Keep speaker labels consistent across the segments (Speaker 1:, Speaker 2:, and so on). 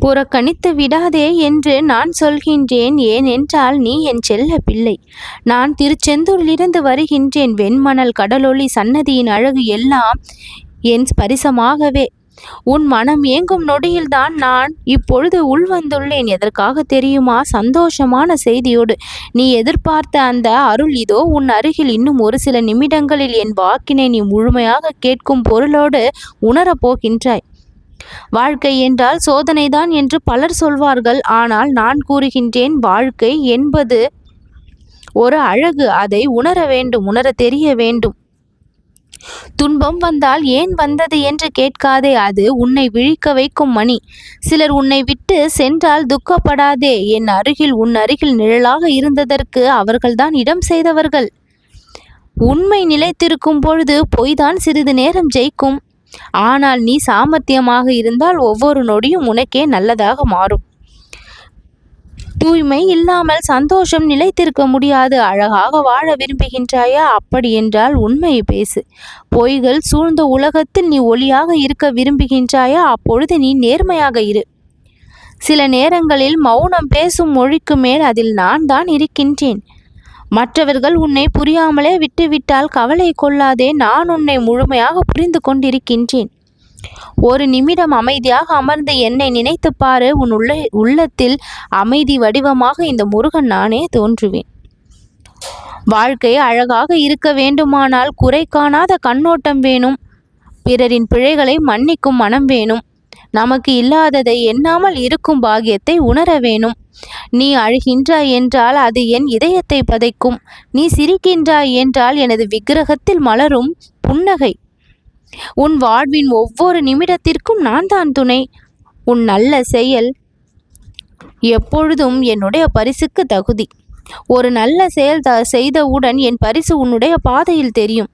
Speaker 1: புறக்கணித்து விடாதே என்று நான் சொல்கின்றேன் ஏனென்றால் நீ என் செல்ல பிள்ளை. நான் திருச்செந்தூரிலிருந்து வருகின்றேன் வெண்மணல் கடலொளி சன்னதியின் அழகு எல்லாம் என் ஸ்பரிசமாகவே. உன் மனம் ஏங்கும் நொடியில்தான் நான் இப்பொழுது உள்வந்துள்ளேன். எதற்காக தெரியுமா? சந்தோஷமான செய்தியோடு. நீ எதிர்பார்த்த அந்த அருள் இதோ உன் அருகில். இன்னும் ஒரு சில நிமிடங்களில் என் வாக்கினை நீ முழுமையாக கேட்கும் பொருளோடு உணரப் போகின்றாய். வாழ்க்கை என்றால் சோதனைதான் என்று பலர் சொல்வார்கள். ஆனால் நான் கூறுகின்றேன் வாழ்க்கை என்பது ஒரு அழகு. அதை உணர வேண்டும் உணர தெரிய வேண்டும். துன்பம் வந்தால் ஏன் வந்தது என்று கேட்காதே அது உன்னை விழிக்க வைக்கும் மணி. சிலர் உன்னை விட்டு சென்றால் துக்கப்படாதே. என் அருகில் உன் அருகில் நிழலாக இருந்ததற்கு அவர்கள்தான் இடம் செய்தவர்கள். உண்மை நிலைத்திருக்கும் பொழுது பொய்தான் சிறிது நேரம் ஜெயிக்கும். ஆனால் நீ சாமர்த்தியமாக இருந்தால் ஒவ்வொரு நொடியும் உனக்கே நல்லதாக மாறும். தூய்மை இல்லாமல் சந்தோஷம் நிலைத்திருக்க முடியாது. அழகாக வாழ விரும்புகின்றாயா? அப்படி என்றால் உண்மையை பேசு. பொய்கள் சூழ்ந்த உலகத்தில் நீ ஒளியாக இருக்க விரும்புகின்றாயா? அப்பொழுது நீ நேர்மையாக இரு. சில நேரங்களில் மௌனம் பேசும் மொழிக்கு மேல் அதில் நான் தான் இருக்கின்றேன். மற்றவர்கள் உன்னை புரியாமலே விட்டுவிட்டால் கவலை கொள்ளாதே நான் உன்னை முழுமையாக புரிந்து கொண்டிருக்கின்றேன் ஒரு நிமிடம் அமைதியாக அமர்ந்து என்னை நினைத்து பாரு உன் உள்ள உள்ளத்தில் அமைதி வடிவமாக இந்த முருகன் நானே தோன்றுவேன். வாழ்க்கை அழகாக இருக்க வேண்டுமானால் குறை காணாத கண்ணோட்டம் வேணும். பிறரின் பிழைகளை மன்னிக்கும் மனம் வேணும். நமக்கு இல்லாததை எண்ணாமல் இருக்கும் பாகியத்தை உணர வேணும். நீ அழுகின்றாய் என்றால் அது என் இதயத்தை பதைக்கும். நீ சிரிக்கின்றாய் என்றால் எனது விக்கிரகத்தில் மலரும் புன்னகை. உன் வாழ்வின் ஒவ்வொரு நிமிடத்திற்கும் நான் தான் துணை. உன் நல்ல செயல் எப்பொழுதும் என்னுடைய பரிசுக்கு தகுதி. ஒரு நல்ல செயல் த செய்தவுடன் என் பரிசு உன்னுடைய பாதையில் தெரியும்.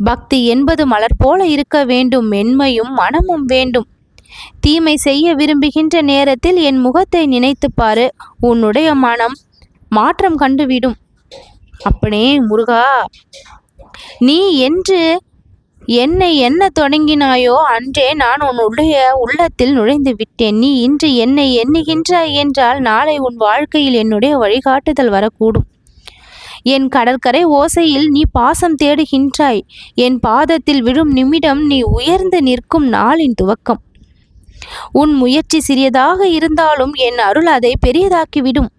Speaker 1: பக்தி என்பது மலர் போல இருக்க வேண்டும். மென்மையும் மனமும் வேண்டும். தீமை செய்ய விரும்புகின்ற நேரத்தில் என் முகத்தை நினைத்து பாரு உன்னுடைய மனம் மாற்றம் கண்டுவிடும். அப்பனே முருகா நீ என்று என்னை என்ன தொடங்கினாயோ அன்றே நான் உன்னுடைய உள்ளத்தில் நுழைந்து விட்டேன். நீ இன்று என்னை எண்ணுகின்றாய் என்றால் நாளை உன் வாழ்க்கையில் என்னுடைய வழிகாட்டுதல் வரக்கூடும். என் கடற்கரை ஓசையில் நீ பாசம் தேடுகின்றாய். என் பாதத்தில் விழும் நிமிடம் நீ உயர்ந்து நிற்கும் நாளின் துவக்கம். உன் முயற்சி சிறியதாக இருந்தாலும் என் அருள் அதை பெரியதாக்கிவிடும்.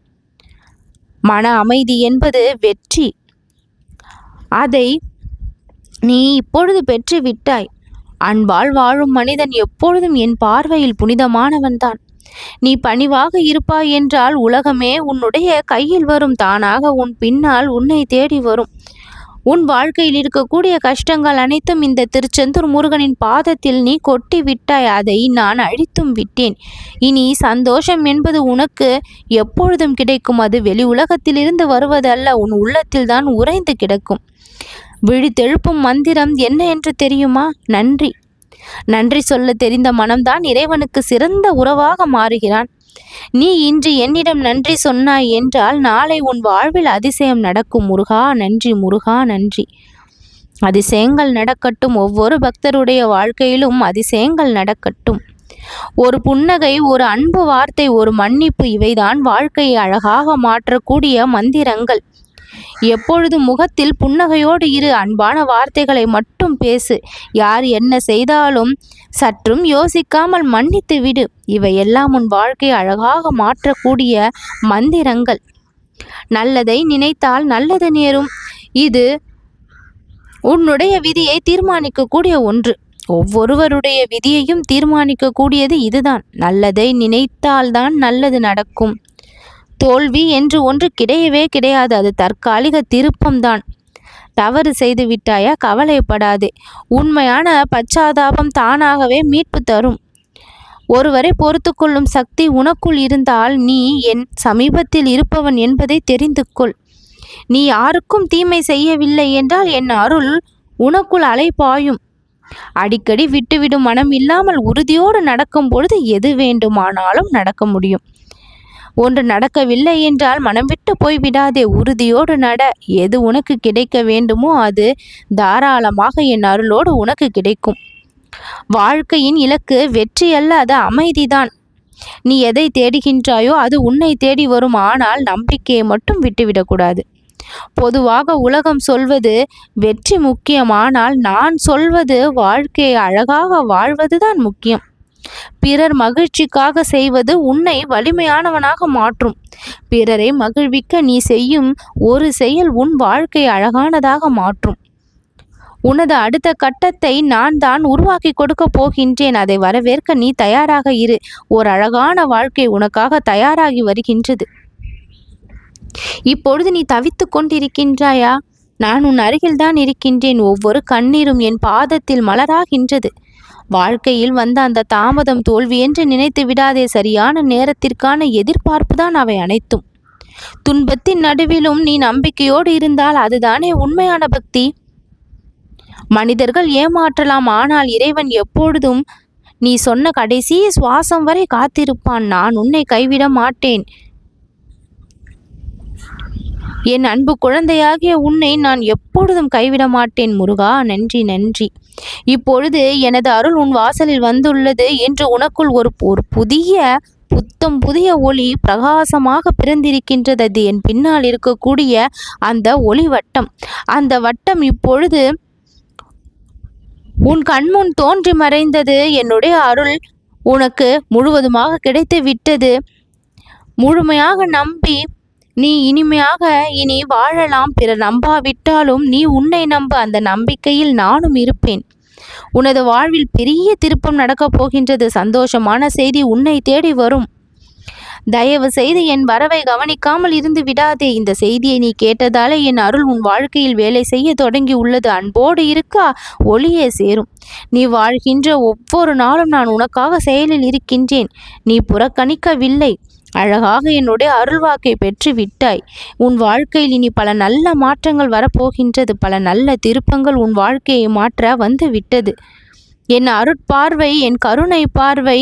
Speaker 1: மன அமைதி என்பது வெற்றி. அதை நீ இப்பொழுது பெற்று விட்டாய் அன்பால் வாழும் மனிதன் எப்பொழுதும் என் பார்வையில் புனிதமானவன்தான். நீ பணிவாக இருப்பாய் என்றால் உலகமே உன்னுடைய கையில் வரும். தானாக உன் பின்னால் உன்னை தேடி வரும். உன் வாழ்க்கையில் இருக்கக்கூடிய கஷ்டங்கள் அனைத்தும் இந்த திருச்செந்தூர் முருகனின் பாதத்தில் நீ கொட்டி விட்டாய். அதை நான் அழித்தும் விட்டேன். இனி சந்தோஷம் என்பது உனக்கு எப்பொழுதும் கிடைக்கும். அது வெளி உலகத்திலிருந்து வருவதல்ல உன் உள்ளத்தில் தான் உறைந்து கிடக்கும். விழித்தெழுப்பும் மந்திரம் என்ன என்று தெரியுமா? நன்றி. நன்றி சொல்ல தெரிந்த மனம்தான் இறைவனுக்கு சிறந்த உறவாக மாறுகிறான். நீ இன்று என்னிடம் நன்றி சொன்னாய் என்றால் நாளை உன் வாழ்வில் அதிசயம் நடக்கும் முருகா நன்றி முருகா நன்றி. அதிசயங்கள் நடக்கட்டும். ஒவ்வொரு பக்தருடைய வாழ்க்கையிலும் அதிசயங்கள் நடக்கட்டும். ஒரு புன்னகை ஒரு அன்பு வார்த்தை ஒரு மன்னிப்பு இவைதான் வாழ்க்கையை அழகாக மாற்றக்கூடிய மந்திரங்கள். எப்பொழுது முகத்தில் புன்னகையோடு இரு அன்பான வார்த்தைகளை மட்டும் பேசு. யார் என்ன செய்தாலும் சற்றும் யோசிக்காமல் மன்னித்து விடு இவையெல்லாம் உன் வாழ்க்கை அழகாக மாற்றக்கூடிய மந்திரங்கள். நல்லதை நினைத்தால் நல்லது நேரும். இது உன்னுடைய விதியை தீர்மானிக்கக்கூடிய ஒன்று. ஒவ்வொருவருடைய விதியையும் தீர்மானிக்கக்கூடியது இதுதான். நல்லதை நினைத்தால்தான் நல்லது நடக்கும். தோல்வி என்று ஒன்று கிடையவே கிடையாது. அது தற்காலிக திருப்பம்தான். தவறு செய்து விட்டாயா? கவலைப்படாதே. உண்மையான பச்சாதாபம் தானாகவே மீட்பு தரும். ஒருவரை பொறுத்து கொள்ளும் சக்தி உனக்குள் இருந்தால் நீ என் சமீபத்தில் இருப்பவன் என்பதை தெரிந்து கொள். நீ யாருக்கும் தீமை செய்யவில்லை என்றால் என் அருள் உனக்குள் அலைப்பாயும் அடிக்கடி விட்டுவிடும் மனம் இல்லாமல் உறுதியோடு நடக்கும் பொழுது எது வேண்டுமானாலும் நடக்க முடியும். ஒன்று நடக்கவில்லை என்றால் மனம் விட்டு போய்விடாதே உறுதியோடு நட. எது உனக்கு கிடைக்க வேண்டுமோ அது தாராளமாக என் அருளோடு உனக்கு கிடைக்கும். வாழ்க்கையின் இலக்கு வெற்றி அல்ல அது அமைதிதான். நீ எதை தேடுகின்றாயோ அது உன்னை தேடி வரும் ஆனால் நம்பிக்கையை மட்டும் விட்டுவிடக்கூடாது பொதுவாக உலகம் சொல்வது வெற்றி முக்கியமானால் நான் சொல்வது வாழ்க்கையை அழகாக வாழ்வதுதான் முக்கியம். பிறர் மகிழ்ச்சிக்காக செய்வது உன்னை வலிமையானவனாக மாற்றும். பிறரை மகிழ்விக்க நீ செய்யும் ஒரு செயல் உன் வாழ்க்கை அழகானதாக மாற்றும். உனது அடுத்த கட்டத்தை நான் தான் உருவாக்கி கொடுக்க போகின்றேன். அதை வரவேற்க நீ தயாராக இரு. ஒரு அழகான வாழ்க்கை உனக்காக தயாராகி வருகின்றது. இப்பொழுது நீ தவித்து கொண்டிருக்கின்றாயா? நான் உன் அருகில்தான் இருக்கின்றேன். ஒவ்வொரு கண்ணீரும் என் பாதத்தில் மலராகின்றது. வாழ்க்கையில் வந்த அந்த தாமதம் தோல்வி என்று நினைத்து விடாதே சரியான நேரத்திற்கான எதிர்பார்ப்பு தான் அவை அனைத்தும். துன்பத்தின் நடுவிலும் நீ நம்பிக்கையோடு இருந்தால் அதுதானே உண்மையான பக்தி. மனிதர்கள் ஏமாற்றலாம் ஆனால் இறைவன் எப்பொழுதும் நீ சொன்ன கடைசி சுவாசம் வரை காத்திருப்பான். நான் உன்னை கைவிட மாட்டேன். என் அன்பு குழந்தையாகிய உன்னை நான் எப்பொழுதும் கைவிட மாட்டேன் முருகா. நன்றி நன்றி. இப்பொழுது எனது அருள் உன் வாசலில் வந்துள்ளது என்று உனக்குள் ஒரு ஒரு புதிய புத்தம் புதிய ஒளி பிரகாசமாக பிறந்திருக்கின்றது அது என் பின்னால் இருக்கக்கூடிய அந்த ஒளி வட்டம் அந்த வட்டம் இப்பொழுது உன் கண்முன் தோன்றி மறைந்தது. என்னுடைய அருள் உனக்கு முழுவதுமாக கிடைத்து விட்டது முழுமையாக நம்பி நீ இனிமையாக இனி வாழலாம். பிறர் நம்பாவிட்டாலும் நீ உன்னை நம்ப அந்த நம்பிக்கையில் நானும் இருப்பேன். உனது வாழ்வில் பெரிய திருப்பம் நடக்கப் போகின்றது. சந்தோஷமான செய்தி உன்னை தேடி வரும். தயவு செய்து என் வரவை கவனிக்காமல் இருந்து விடாதே. இந்த செய்தியை நீ கேட்டதாலே என் அருள் உன் வாழ்க்கையில் வேலை செய்ய தொடங்கி உள்ளது. அன்போடு இருக்கா? ஒளியே சேரும். நீ வாழ்கின்ற ஒவ்வொரு நாளும் நான் உனக்காக செயலில் இருக்கின்றேன். நீ புறக்கணிக்கவில்லை. அழகாக என்னுடைய அருள்வாக்கை பெற்று விட்டாய் உன் வாழ்க்கையில் இனி பல நல்ல மாற்றங்கள் வரப்போகின்றது. பல நல்ல திருப்பங்கள் உன் வாழ்க்கையை மாற்ற வந்து விட்டது என் அருட்பார்வை என் கருணை பார்வை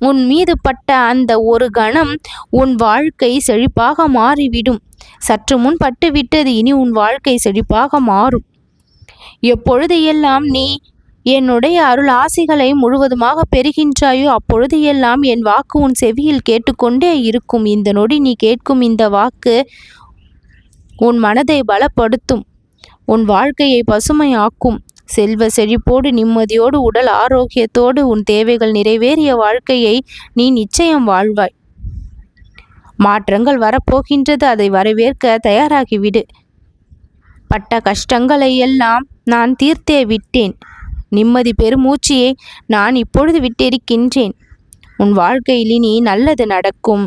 Speaker 1: உன் மீது பட்ட அந்த ஒரு கணம் உன் வாழ்க்கை செழிப்பாக மாறிவிடும். சற்று முன் பட்டுவிட்டது இனி உன் வாழ்க்கை செழிப்பாக மாறும். எப்பொழுது எல்லாம் நீ என்னுடைய அருள் ஆசிகளை முழுவதுமாக பெறுகின்றாயோ அப்பொழுது எல்லாம் என் வாக்கு உன் செவியில் கேட்டுக்கொண்டே இருக்கும். இந்த நொடி நீ கேட்கும் இந்த வாக்கு உன் மனதை பலப்படுத்தும். உன் வாழ்க்கையை பசுமையாக்கும். செல்வ செழிப்போடு நிம்மதியோடு உடல் ஆரோக்கியத்தோடு உன் தேவைகள் நிறைவேறிய வாழ்க்கையை நீ நிச்சயம் வாழ்வாய். மாற்றங்கள் வரப்போகின்றது அதை வரவேற்க தயாராகிவிடு. பட்ட கஷ்டங்களை எல்லாம் நான் தீர்த்தே விட்டேன். நிம்மதி பெருமூச்சியை நான் இப்பொழுது விட்டிருக்கின்றேன். உன் வாழ்க்கையில் இனி நல்லது நடக்கும்.